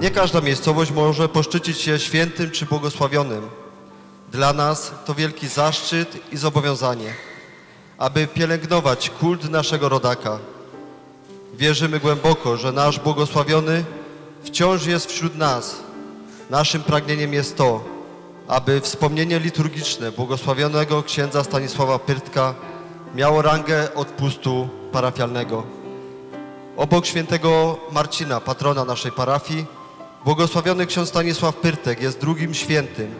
Nie każda miejscowość może poszczycić się świętym czy błogosławionym. Dla nas to wielki zaszczyt i zobowiązanie, aby pielęgnować kult naszego rodaka. Wierzymy głęboko, że nasz błogosławiony wciąż jest wśród nas. Naszym pragnieniem jest to, aby wspomnienie liturgiczne błogosławionego księdza Stanisława Pyrtka miało rangę odpustu parafialnego. Obok świętego Marcina, patrona naszej parafii, błogosławiony ksiądz Stanisław Pyrtek jest drugim świętym,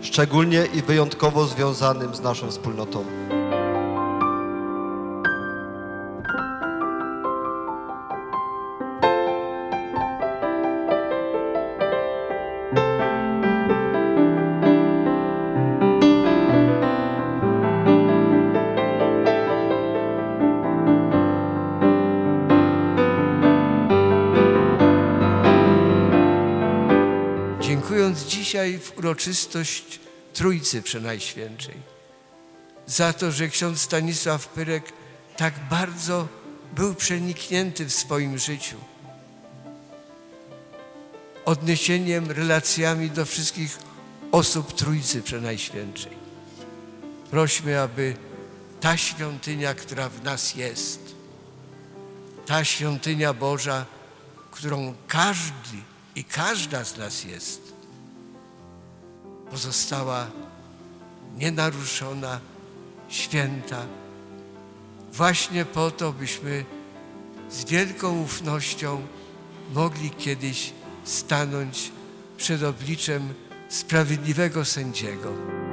szczególnie i wyjątkowo związanym z naszą wspólnotą. Dziękując dzisiaj w uroczystość Trójcy Przenajświętszej za to, że ksiądz Stanisław Pyrek tak bardzo był przeniknięty w swoim życiu odniesieniem, relacjami do wszystkich osób Trójcy Przenajświętszej. Prośmy, aby ta świątynia, która w nas jest, ta świątynia Boża, którą każdy i każda z nas jest, pozostała nienaruszona, święta, właśnie po to, byśmy z wielką ufnością mogli kiedyś stanąć przed obliczem sprawiedliwego sędziego.